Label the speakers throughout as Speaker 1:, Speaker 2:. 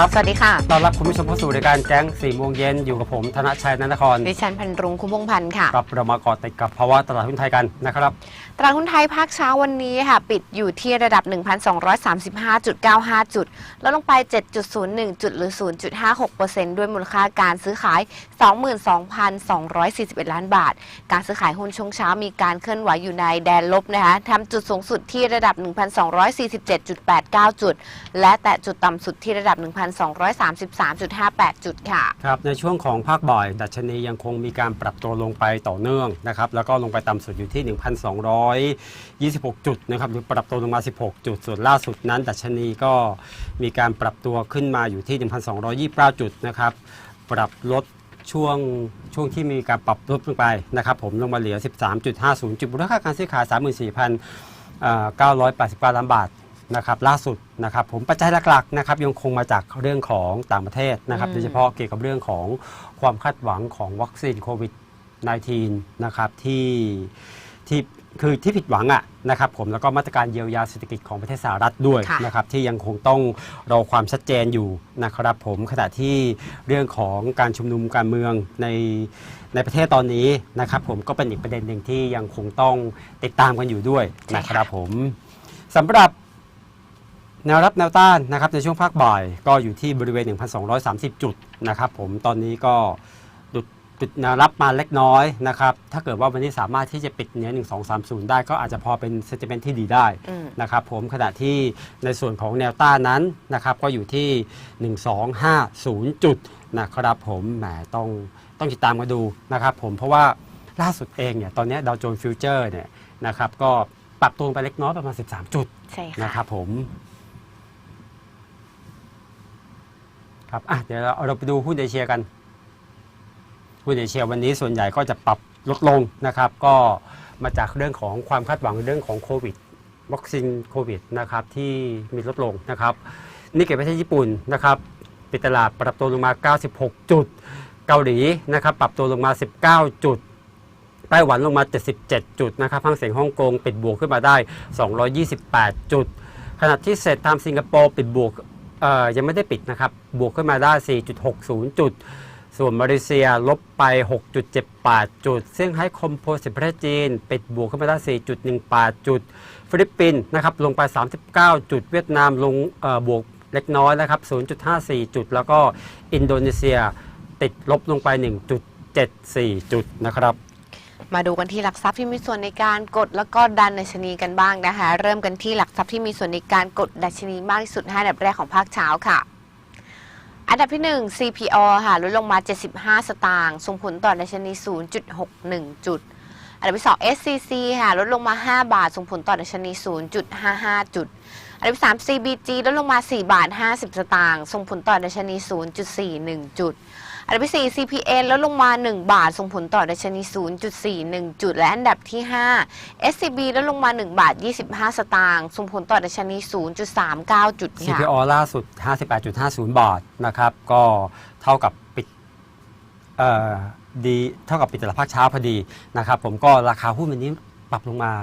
Speaker 1: ครับ
Speaker 2: สวัสดีค่ะ
Speaker 1: ต้อนรับคุณผู้ชมเข้าสู่รายการแจ้ง4โมงเย็นอยู่กับผม ธนชัยนันทคร
Speaker 2: ดิฉันพันรุงคุ้มพงพันธ์ค่ะ
Speaker 1: ครับเรามาเกาะติดกับภาวะตลาดหุ้นไทยกันนะครับ
Speaker 2: ต ลาดหุ้นไทยภาคเช้าวันนี้ค่ะ ปิดอยู่ที่ระดับ 1,235.95 จุด แลดลงไป 7.01 จุดหรือ 0.56%ด้วยมูลค่าการซื้อขาย 22,241 ล้านบาท การซื้อขายหุ้นช่วงเช้ามีการเคลื่อนไหวอยู่ในแดนลบนะคะทำจุดสูงสุดที่ระดับ 1,247.89 จุด และแตะจุดต่ำสุดที่ระดับ 1,233.58 จุดค่ะ
Speaker 1: ครับ ในช่วงของภาคบ่ายดัชนียังคงมีการปรับตัวลงไปต่อเนื่องนะครับ แล้วก็ลงไปต่ำสุดอยู่ที่ 1,200 1,226 จุดนะครับหรือปรับตัวลงมา 16 จุด ส่วนล่าสุดนั้น ดัชนีก็มีการปรับตัวขึ้นมาอยู่ที่ 1,229 จุดนะครับปรับลดช่วงช่วงที่มีการปรับลดลงไปนะครับผมลงมาเหลือ 13.50 จุดมูลค่าการซื้อขาย 34,989 ล้านบาทนะครับล่าสุดนะครับผมปัจจัยหลักๆนะครับยังคงมาจากเรื่องของต่างประเทศนะครับ
Speaker 2: อืม
Speaker 1: โดยเฉพาะเกี่ยวกับเรื่องของความคาดหวังของวัคซีนโควิด -19 นะครับที่ที่ คือที่ผิดหวังอะนะครับผมแล้วก็มาตรการเยียวยาเศรษฐกิจของประเทศสหรัฐด้วย
Speaker 2: ค่ะ
Speaker 1: นะครับที่ยังคงต้องรอความชัดเจนอยู่นะครับผมขณะที่เรื่องของการชุมนุมการเมืองในในประเทศตอนนี้นะครับผมก็เป็นอีกประเด็นหนึ่งที่ยังคงต้องติดตามกันอยู่ด้วยนะครับผมสำหรับแนวรับแนวต้านนะครับในช่วงภาคบ่ายก็อยู่ที่บริเวณ 1,230 จุดนะครับผมตอนนี้ก็ดุด ปิดแนวรับมาเล็กน้อยนะครับ ถ้าเกิดว่าวันนี้สามารถที่จะปิดเหนือ1230 ได้ก็อาจจะพอเป็นเซนติเมนที่ดีได้
Speaker 2: อืม
Speaker 1: นะครับผมขณะที่ในส่วนของแนวต้านนั้นนะครับก็อยู่ที่ 1250 จุดนะครับผมแหมต้องต้องติดตามมาดูนะครับผมเพราะว่าล่าสุดเองเนี่ยตอนนี้ดาวโจนส์ฟิวเจอร์เนี่ยนะครับก็ปรับตัวลงไปเล็กน้อยประมาณ 13 จุด
Speaker 2: ใช่
Speaker 1: นะค
Speaker 2: ค่ะ
Speaker 1: รับผมครับอะเดี๋ยวเราเราไปดูหุ้นเอเชียกัน หุ้นเอเชียวันนี้ส่วนใหญ่ก็จะปรับลดลงนะครับ ก็มาจากเรื่องของความคาดหวังเรื่องของโควิดวัคซีนโควิดนะครับที่มีลดลงนะครับนี่เก็บประเทศญี่ปุ่นนะครับปิดตลาดปรับตัวลงมา 96 จุด เกาหลีนะครับปรับตัวลงมา 19 จุดไต้หวันลงมา 77 จุดนะครับห้างเสียงฮ่องกงปิดบวกขึ้นมาได้ 228 จุด ขณะที่เซ็ตตามสิงคโปร์ปิดบวกยังไม่ได้ปิดนะครับบวกขึ้นมาได้ 4.60 จุด ส่วนมาเลเซียลบไป 6.78 จุด ซึ่งให้คอมโพสิตประเทศจีน ปิดบวกขึ้นมาได้ 4.18 จุด ฟิลิปปินส์นะครับลงไป 39 จุด เวียดนามลงบวกเล็กน้อยนะครับ 0.54 จุด แล้วก็อินโดนีเซียติดลบลงไป 1.74 จุดนะครับ
Speaker 2: มาดูกันที่หลักทรัพย์ที่มีส่วนในการกดแล้วก็ดันดัชนีกันบ้างนะคะ เริ่มกันที่หลักทรัพย์ที่มีส่วนในการกดดัชนีมากที่สุดห้าอันดับแรกของภาคเช้าค่ะ อันดับที่ 1 CPO ค่ะลดลงมา 75 สตางค์ส่งผลต่อดัชนี 0.61 จุด อันดับที่ 2 SCC ค่ะลดลงมา 5 บาท ส่งผลต่อดัชนี 0.55 จุด อันดับที่ 3 CBG ลดลงมา 4 บาท 50 สตางค์ส่งผลต่อดัชนี 0.41 จุด อันดับที่ 4 CPN ลดลงมา 1 บาท ส่งผลต่อดัชนี 0.41 จุด และอันดับที่ 5 SCB ลดลงมา 1 บาท 25 สตางค์ ส่งผลต่อดัชนี 0.39 จุดค่ะ
Speaker 1: CPO ล่าสุด 58.50 บาทนะครับ ก็เท่ากับปิดเอ่อดีเท่ากับปิดตลาดภาคเช้าพอดีนะครับ ผมก็ราคาหุ้นวันนี้ ปรับลงมา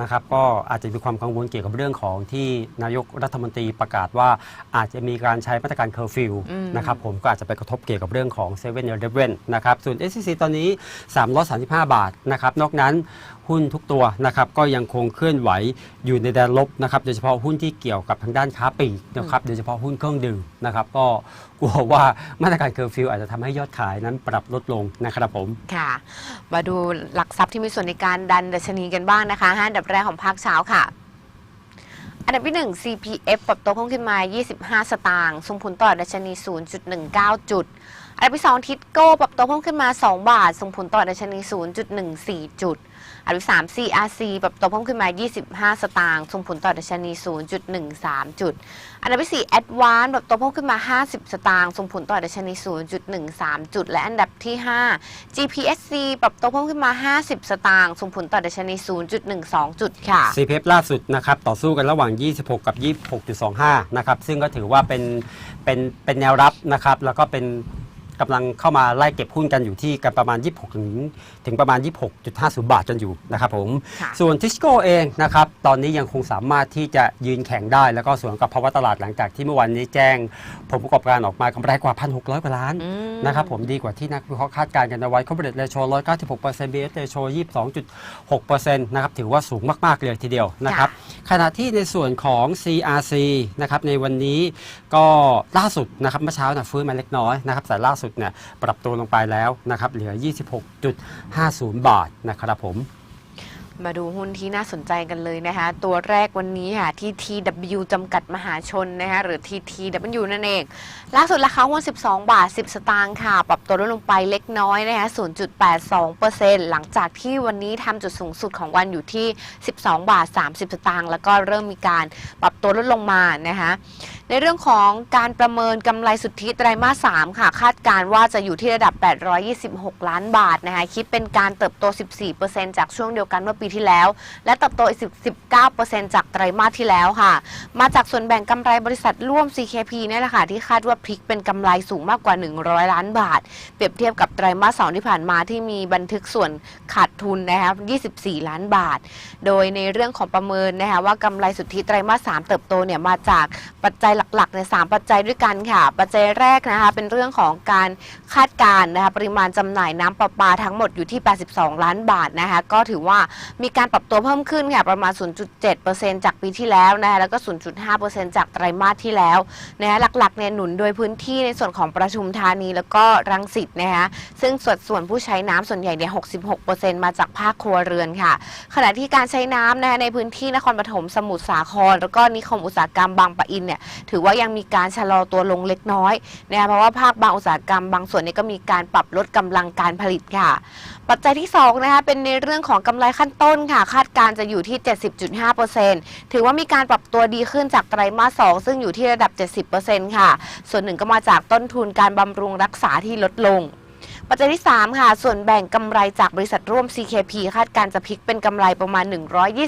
Speaker 1: นะครับก็อาจจะมีความกังวลเกี่ยวกับเรื่องของที่นายกรัฐมนตรีประกาศว่าอาจจะมีการใช้มาตรการเคอร์ฟิว
Speaker 2: อืม
Speaker 1: นะครับผมก็อาจจะไปกระทบเกี่ยวกับเรื่องของ7 e เ e ่ e อนะครับส่วน SCC ตอนนี้ 335 บาทนะครับนอกนั้น หุ้นทุกตัวนะครับก็ยังคงเคลื่อนไหวอยู่ในแดนลบนะครับโดยเฉพาะหุ้นที่เกี่ยวกับทางด้านค้าปลีกนะครับโดยเฉพาะหุ้นเครื่องดื่มนะครับก็กลัวว่ามาตรการเคอร์ฟิวอาจจะทำให้ยอดขายนั้นปรับลดลงนะครับผม
Speaker 2: ค่ะ มาดูหลักทรัพย์ที่มีส่วนในการดันดัชนีกันบ้างนะคะห้าอันดับแรกของภาคเช้าค่ะอันดับที่ 1 CPF ปรับตัวเพิ่มขึ้นมา 25 สตางค์ส่งผลต่อดัชนี 0.19 จุด อันดับที่ 2 ทิสโก้ปรับตัวเพิ่มขึ้นมา 2 บาท ส่งผลต่อดัชนี 0.14 จุด อันดับที่3 CRC ปรับตัวเพิ่มขึ้นมา 25 สตางค์ส่งผลต่อดัชนี 0.13 จุด อันดับที่ 4 Advance ปรับตัวเพิ่มขึ้นมา 50 สตางค์ส่งผลต่อดัชนี 0.13 จุด และอันดับที่ 5 GPSC ปรับตัวเพิ่มขึ้นมา 50 สตางค์ส่งผลต่อดัชนี 0.12 จุดค่ะ
Speaker 1: CPF ล่าสุดนะครับต่อสู้กันระหว่าง 26 กับ 26.25 นะครับซึ่งก็ถือว่าเป็นเป็นเป็นแนวรับนะครับแล้วก็เป็น กำลังเข้ามาไล่เก็บหุ้นกันอยู่ที่กันประมาณ 26 ถึงถึงประมาณ 26.50 บาทจนอยู่นะครับผม
Speaker 2: ค่ะ
Speaker 1: ส่วนทิสโก้เองนะครับตอนนี้ยังคงสามารถที่จะยืนแข็งได้ แล้วก็สวนกับภาวะตลาดหลังจากที่เมื่อวานนี้แจ้งผลประกอบการออกมากำไรกว่า 1,600 กว่าล้าน
Speaker 2: อืม
Speaker 1: นะครับผมดีกว่าที่นักวิเคราะห์คาดการณ์กันเอาไว้ corporate ratio 196% BS ratio 22.6%นะครับถือว่าสูงมาก ๆ เลยทีเดียวนะครับขณะที่ในส่วนของ CRC นะครับในวันนี้ก็ล่าสุดนะครับเมื่อเช้านะฟื้นมาเล็กน้อยนะครับแต่ล่าสุดเนี่ยปรับตัวลงไปแล้วนะครับเหลือ 26.50 บาทนะครับผม
Speaker 2: มาดูหุ้นที่น่าสนใจกันเลยนะคะ ตัวแรกวันนี้ค่ะที่ TW จำกัดมหาชนนะคะหรือ TTW นั่นเอง ล่าสุดราคาหุ้น 12 บาท 10 สตางค์ค่ะ ปรับตัวลดลงไปเล็กน้อยนะคะ 0.82%หลังจากที่วันนี้ทำจุดสูงสุดของวันอยู่ที่ 12 บาท 30 สตางค์แล้วก็เริ่มมีการปรับตัวลดลงมานะคะ ในเรื่องของการประเมินกำไรสุทธิไตรมาส 3 ค่ะ คาดการว่าจะอยู่ที่ระดับ 826 ล้านบาทนะคะคิดเป็นการเติบโต 14%จากช่วงเดียวกันเมื่อปีที่แล้ว และเติบโตอีก19%จากไตรมาสที่แล้วค่ะ มาจากส่วนแบ่งกำไรบริษัทร่วม CKP เนี่ยแหละค่ะที่คาดว่าพลิกเป็นกำไรสูงมากกว่า 100 ล้านบาท เปรียบเทียบกับไตรมาส 2 ที่ผ่านมาที่มีบันทึกส่วนขาดทุนนะคะ24 ล้านบาท โดยในเรื่องของประเมินนะคะว่ากำไรสุทธิไตรมาส 3 เติบโตเนี่ยมาจากปัจจัยหลักๆในสามปัจจัยด้วยกันค่ะ ปัจจัยแรกนะคะเป็นเรื่องของการคาดการณ์นะคะปริมาณจำหน่ายน้ำประปาทั้งหมดอยู่ที่ 82 ล้านบาทนะคะก็ถือว่ามีการปรับตัวเพิ่มขึ้นค่ะประมาณ 0.7%จากปีที่แล้วนะคะแล้วก็ 0.5%จากไตรมาสที่แล้วนะคะหลักๆเนี่ยหนุนโดยพื้นที่ในส่วนของประชุมธานีแล้วก็รังสิตนะคะซึ่งสัดส่วนผู้ใช้น้ำส่วนใหญ่เนี่ย 66%มาจากภาคครัวเรือนค่ะ ขณะที่การใช้น้ำนะคะในพื้นที่นครปฐมสมุทรสาคร แล้วก็นิคมอุตสาหกรรมบางปะอินเนี่ยถือว่ายังมีการชะลอตัวลงเล็กน้อยนะคะเพราะว่าภาคบางอุตสาหกรรมบางส่วนเนี่ยก็มีการปรับลดกำลังการผลิตค่ะ ปัจจัยที่2นะคะเป็นในเรื่องของกำไรขั้นต้นค่ะ คาดการณ์จะอยู่ที่ 70.5%ถือว่ามีการปรับตัวดีขึ้นจากไตรมาส2ซึ่งอยู่ที่ระดับ 70%ค่ะ ส่วนหนึ่งก็มาจากต้นทุนการบำรุงรักษาที่ลดลง ปัจจัยที่ 3 ค่ะ ส่วนแบ่งกำไรจากบริษัทร่วม CKP คาดการจะพลิกเป็นกำไรประมาณ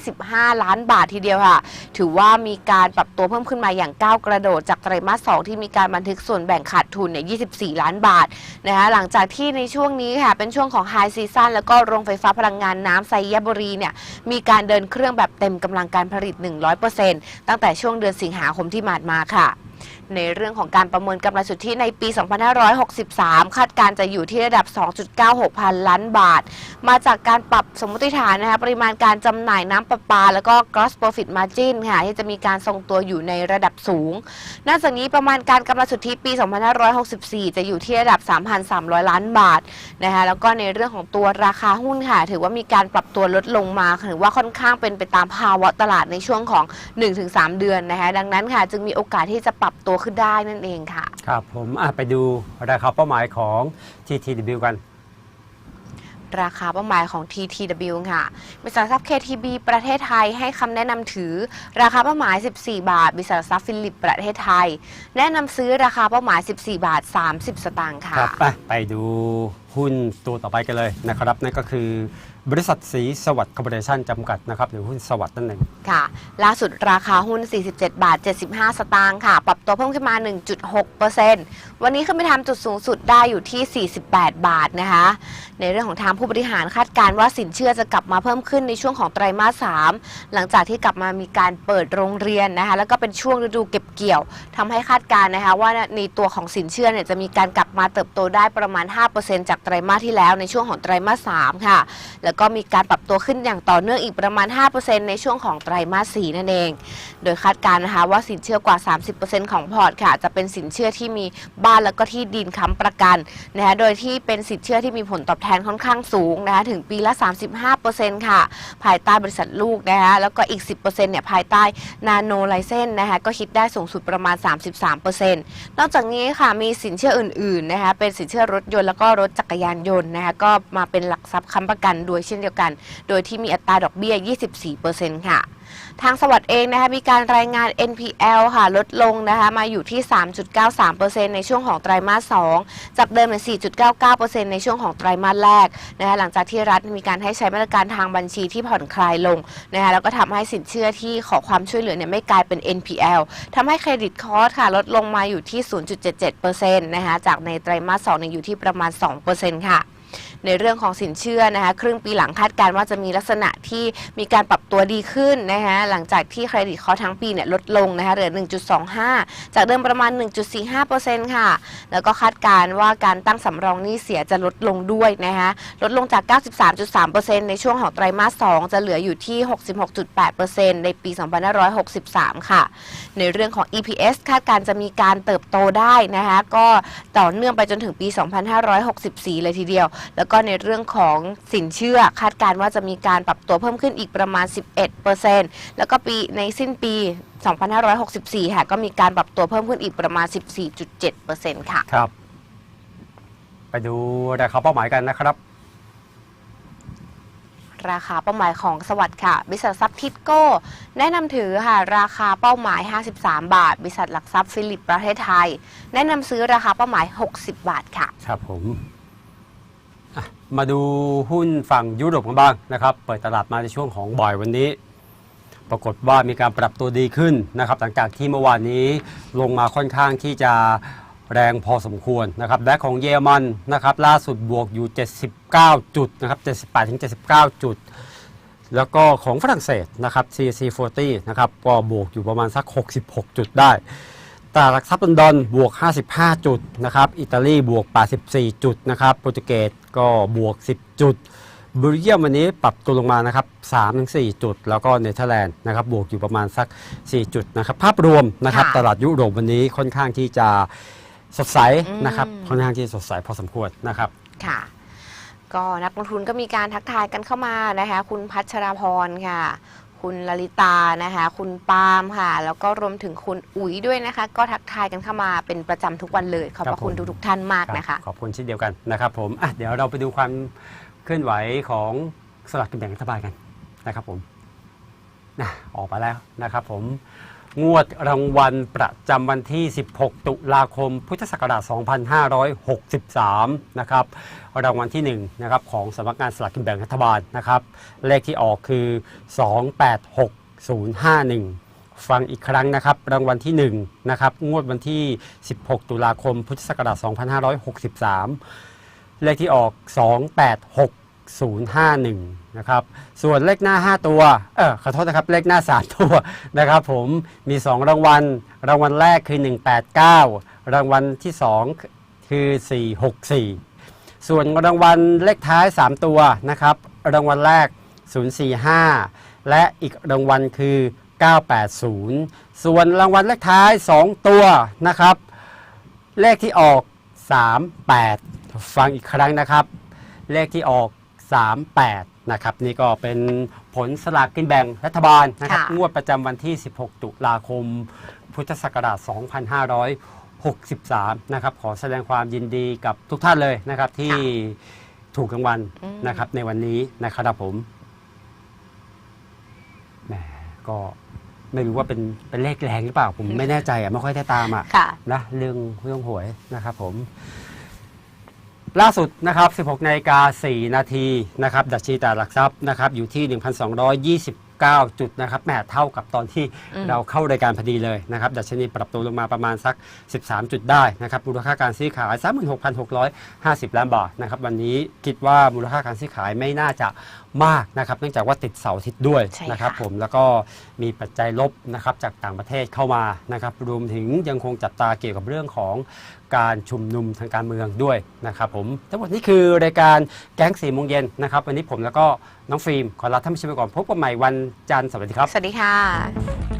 Speaker 2: 125 ล้านบาททีเดียวค่ะ ถือว่ามีการปรับตัวเพิ่มขึ้นมาอย่างก้าวกระโดดจากไตรมาส 2 ที่มีการบันทึกส่วนแบ่งขาดทุนเนี่ย 24 ล้านบาทนะคะหลังจากที่ในช่วงนี้ค่ะ เป็นช่วงของไฮซีซันแล้วก็โรงไฟฟ้าพลังงานน้ำไซยบุรีเนี่ยมีการเดินเครื่องแบบเต็มกำลังการผลิต 100%ตั้งแต่ช่วงเดือนสิงหาคมที่ผ่านมาค่ะ ในเรื่องของการประเมินกำไรสุทธิในปี 2563 คาดการจะอยู่ที่ระดับ 2.96 พันล้านบาท มาจากการปรับสมมติฐานนะคะปริมาณการจำหน่ายน้ำประปา แล้วก็ gross profit margin ค่ะที่จะมีการทรงตัวอยู่ในระดับสูง นอกจากนี้ประมาณการกำไรสุทธิปี 2564 จะอยู่ที่ระดับ 3,300 ล้านบาทนะคะแล้วก็ในเรื่องของตัวราคาหุ้นค่ะถือว่ามีการปรับตัวลดลงมาถือว่าค่อนข้างเป็นไปตามภาวะตลาดในช่วงของ 1-3 เดือนนะคะดังนั้นค่ะจึงมีโอกาสที่จะปรับตัวขึ้นได้นั่นเองค่ะ
Speaker 1: ครับผมอะไปดูราคาเป้าหมายของ TTW กัน
Speaker 2: ราคาเป้าหมายของ TTW ค่ะบริษัททรัพย์ KTB ประเทศไทยให้คำแนะนำถือ ราคาเป้าหมาย 14 บาทบริษัททรัพย์ฟิลิปประเทศไทย แนะนำซื้อราคาเป้าหมาย 14 บาท 30 สตางค์ค่ะ
Speaker 1: ครับไปไปดูหุ้นตัวต่อไปกันเลยนะครับนั่นก็คือ บริษัทสีสวัสดิ์คอร์ปอเรชั่นจำกัดนะครับหรือหุ้นสวัสดิ์นั่นเอง
Speaker 2: ค่ะ ล่าสุดราคาหุ้น 47 บาท 75 สตางค์ค่ะ ปรับตัวเพิ่มขึ้นมา 1.6%วันนี้ขึ้นไปทำจุดสูงสุดได้อยู่ที่ 48 บาทนะคะ ในเรื่องของทางผู้บริหารคาดการณ์ว่าสินเชื่อจะกลับมาเพิ่มขึ้นในช่วงของไตรมาส 3 หลังจากที่กลับมามีการเปิดโรงเรียนนะคะ แล้วก็เป็นช่วงฤดูเก็บเกี่ยวทำให้คาดการณ์นะคะว่าในตัวของสินเชื่อเนี่ยจะมีการกลับมาเติบโตได้ประมาณ 5%จากไตรมาสที่แล้วในช่วงของไตรมาส 3 ค่ะแล้วแล้วก็มีการปรับตัวขึ้นอย่างต่อเนื่องอีกประมาณ 5%ในช่วงของไตรมาส 4 นั่นเอง โดยคาดการณ์นะคะว่าสินเชื่อกว่า 30%ของพอร์ตค่ะ จะเป็นสินเชื่อที่มีบ้านแล้วก็ที่ดินค้ำประกันนะคะโดยที่เป็นสินเชื่อที่มีผลตอบแทนค่อนข้างสูงนะคะถึงปีละ 35%ค่ะ ภายใต้บริษัทลูกนะคะแล้วก็อีก 10%เนี่ยภายใต้นาโนไลเซนนะคะก็คิดได้สูงสุดประมาณ 33%นอกจากนี้ค่ะมีสินเชื่ออื่นๆนะคะเป็นสินเชื่อรถยนต์แล้วก็รถจักรยานยนต์นะคะก็มาเป็นหลักทรัพย์ค้ำประกันด้วยเช่นเดียวกัน โดยที่มีอัตราดอกเบี้ย 24%ค่ะ ทางสวัสด์เองนะคะมีการรายงาน NPL ค่ะลดลงนะคะมาอยู่ที่ 3.93%ในช่วงของไตรมาส 2 จากเดิมเป็น4.99%ในช่วงของไตรมาสแรกนะคะหลังจากที่รัฐมีการให้ใช้มาตรการทางบัญชีที่ผ่อนคลายลงนะคะแล้วก็ทำให้สินเชื่อที่ขอความช่วยเหลือเนี่ยไม่กลายเป็น NPL ทำให้เครดิตคอร์สค่ะลดลงมาอยู่ที่ 0.77%นะคะจากในไตรมาส 2 อยู่ที่ประมาณ 2%ค่ะ ในเรื่องของสินเชื่อนะคะครึ่งปีหลังคาดการณ์ว่าจะมีลักษณะที่มีการปรับตัวดีขึ้นนะคะหลังจากที่เครดิตคอร์สทั้งปีเนี่ยลดลงนะคะเหลือ 1.25 จากเดิมประมาณ 1.45%ค่ะ แล้วก็คาดการณ์ว่าการตั้งสำรองหนี้เสียจะลดลงด้วยนะคะลดลงจาก 93.3%ในช่วงของไตรมาส 2 จะเหลืออยู่ที่ 66.8%ในปี 2563 ค่ะ ในเรื่องของ EPS คาดการณ์จะมีการเติบโตได้นะคะก็ต่อเนื่องไปจนถึงปี 2564 เลยทีเดียว แล้วก็ในเรื่องของสินเชื่อคาดการณ์ว่าจะมีการปรับตัวเพิ่มขึ้นอีกประมาณ 11%แล้วก็ปีในสิ้นปี 2564 ค่ะ ก็มีการปรับตัวเพิ่มขึ้นอีกประมาณ 14.7%ค่ะ
Speaker 1: ครับ ไปดูราคาเป้าหมายกันนะครับ
Speaker 2: ราคาเป้าหมายของสวัสด์ค่ะ บริษัททรัพย์ทิดโก้ แนะนำถือค่ะ ราคาเป้าหมาย 53 บาท บริษัทหลักทรัพย์ฟิลิปประเทศไทย แนะนำซื้อราคาเป้าหมาย 60 บาทค่ะ
Speaker 1: ครับผมอะ มาดูหุ้นฝั่งยุโรปกันบ้างนะครับ เปิดตลาดมาในช่วงของบ่ายวันนี้ ปรากฏว่ามีการปรับตัวดีขึ้นนะครับหลังจากที่เมื่อวานนี้ลงมาค่อนข้างที่จะแรงพอสมควรนะครับแบงก์ของเยอรมันนะครับล่าสุดบวกอยู่ 79 จุดนะครับ78ถึง79 จุด แล้วก็ของฝรั่งเศสนะครับ CAC 40นะครับก็บวกอยู่ประมาณสัก 66 จุดได้ ตลาดหลักทรัพย์ลอนดอนบวก 55 จุดนะครับ อิตาลีบวก 84 จุดนะครับ โปรตุเกสก็บวก 10 จุดเบลเยียมวันนี้ปรับตัวลงมานะครับ3-4 จุด แล้วก็เนเธอร์แลนด์นะครับบวกอยู่ประมาณสัก 4 จุดนะครับ ภาพรวมนะครับ
Speaker 2: ค่ะ
Speaker 1: ตลาดยุโรปวันนี้ค่อนข้างที่จะสดใสนะครับ
Speaker 2: อืม
Speaker 1: ค่อนข้างที่สดใสพอสมควรนะครับ
Speaker 2: ค่ะ ก็นักลงทุนก็มีการทักทายกันเข้ามานะคะ คุณพัชราพรค่ะ คุณลลิตานะคะ คุณปาล์มค่ะ แล้วก็รวมถึงคุณอุ๋ยด้วยนะคะ ก็ทักทายกันเข้ามาเป็นประจำทุกวันเลย ขอบพ
Speaker 1: ครั
Speaker 2: ระ
Speaker 1: บ
Speaker 2: คุณ
Speaker 1: ผม
Speaker 2: ทุกๆท่านมาก
Speaker 1: ครับ
Speaker 2: นะคะ
Speaker 1: ขอบคุณเช่นเดียวกันนะครับผมอะเดี๋ยวเราไปดูความเคลื่อนไหวของสลากกินแบ่งรัฐบาลกันนะครับผมนะออกมาแล้วนะครับผม งวดรางวัลประจำวันที่ 16 ตุลาคม พุทธศักราช 2563 นะครับ รางวัลที่1นะครับของสำนักงานสลากกินแบ่งรัฐบาลนะครับ เลขที่ออกคือ 286051ฟังอีกครั้งนะครับ รางวัลที่1นะครับงวดวันที่ 16 ตุลาคม พุทธศักราช 2563 เลขที่ออก 286 286051 นะครับ ส่วนเลขหน้า 5 ตัว เออขอโทษนะครับ เลขหน้า 3 ตัวนะครับผม มี 2 รางวัล รางวัลแรกคือ 189 รางวัลที่ 2 คือ 464 ส่วนรางวัลเลขท้าย 3 ตัวนะครับ รางวัลแรก 045 และอีกรางวัลคือ 980 ส่วนรางวัลเลขท้าย 2 ตัวนะครับ เลขที่ออก 38 ฟังอีกครั้งนะครับ เลขที่ออก 38 นะครับ นี่ก็เป็นผลสลากกินแบ่งรัฐบาลนะครับ
Speaker 2: ค่ะ
Speaker 1: งวดประจำวันที่ 16 ตุลาคม พุทธศักราช 2563 นะครับ ขอแสดงความยินดีกับทุกท่านเลยนะครับ ที่ถูกรางวัล
Speaker 2: อืม
Speaker 1: นะครับในวันนี้นะครับผมแหมก็ไม่รู้ว่าเป็นเป็นเลขแรงหรือเปล่า ผมไม่แน่ใจอะไม่ค่อยได้ตามอะ
Speaker 2: ค่ะ นะ
Speaker 1: เรื่องเรื่องหวยนะครับผม ล่าสุดนะครับ 16นาฬิกา4นาทีนะครับ ดัชนีตลาดหลักทรัพย์นะครับอยู่ที่ 1,229 จุดนะครับแหมเท่ากับตอนที่
Speaker 2: อืม
Speaker 1: เราเข้ารายการพอดีเลยนะครับ ดัชนีปรับตัวลงมาประมาณสัก 13 จุดได้นะครับมูลค่าการซื้อขาย 36,650 ล้านบาทนะครับ วันนี้คิดว่ามูลค่าการซื้อขายไม่น่าจะมากนะครับ เนื่องจากว่าติดเสาร์อาทิตย์ด้วย
Speaker 2: ใช่
Speaker 1: นะครับ
Speaker 2: ค่ะ
Speaker 1: ผมแล้วก็มีปัจจัยลบนะครับจากต่างประเทศเข้ามานะครับรวมถึงยังคงจับตาเกี่ยวกับเรื่องของการชุมนุมทางการเมืองด้วยนะครับผมทั้งหมดนี้คือรายการแก๊งสี่โมงเย็นนะครับวันนี้ผมแล้วก็น้องฟิล์มขอลาท่านผู้ชมไปก่อนพบกันใหม่วันจันทร์สวัสดีครับ
Speaker 2: สวัสดีค่ะ